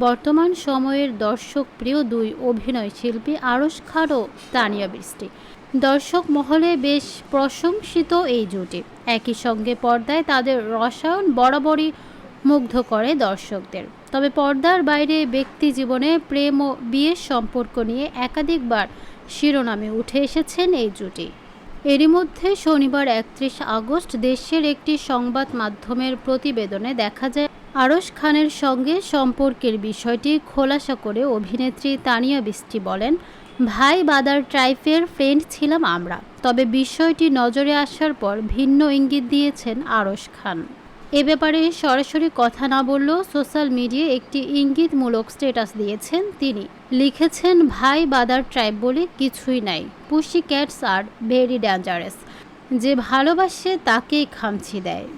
বর্তমান সময়ের দর্শক প্রিয় দুই অভিনয় শিল্পী আরশ খান ও তানিয়া বৃষ্টি। দর্শক মহলে বেশ প্রশংসিত এই জুটি। একই সঙ্গে পর্দায় তাদের রসায়ন বরাবরই মুগ্ধ করে দর্শকদের। তবে পর্দার বাইরে ব্যক্তি জীবনে প্রেম ও বিয়ের সম্পর্ক নিয়ে একাধিকবার শিরোনামে উঠে এসেছেন এই জুটি। এরই মধ্যে শনিবার একত্রিশ আগস্ট দেশের একটি সংবাদ মাধ্যমের প্রতিবেদনে দেখা যায় আরশ খানের সঙ্গে সম্পর্কের বিষয়টি খোলাসা করে অভিনেত্রী তানিয়া বিস্টি বলেন, ভাই বাদার ট্রাইফের ফ্রেন্ড ছিলাম আমরা, তবে বিষয়টি নজরে আসার পর ভিন্ন ইঙ্গিত দিয়েছেন আরশ খান। এ ব্যাপারে সরাসরি কথা না বললেও সোশ্যাল মিডিয়ায় একটি ইঙ্গিতমূলক স্ট্যাটাস দিয়েছেন তিনি। লিখেছেন, ভাই বাদার ট্রাইব বলে কিছুই নাই পুষি ক্যাটস আর ভেরি ডেঞ্জারাস, যে ভালোবাসে তাকেই খামছি দেয়।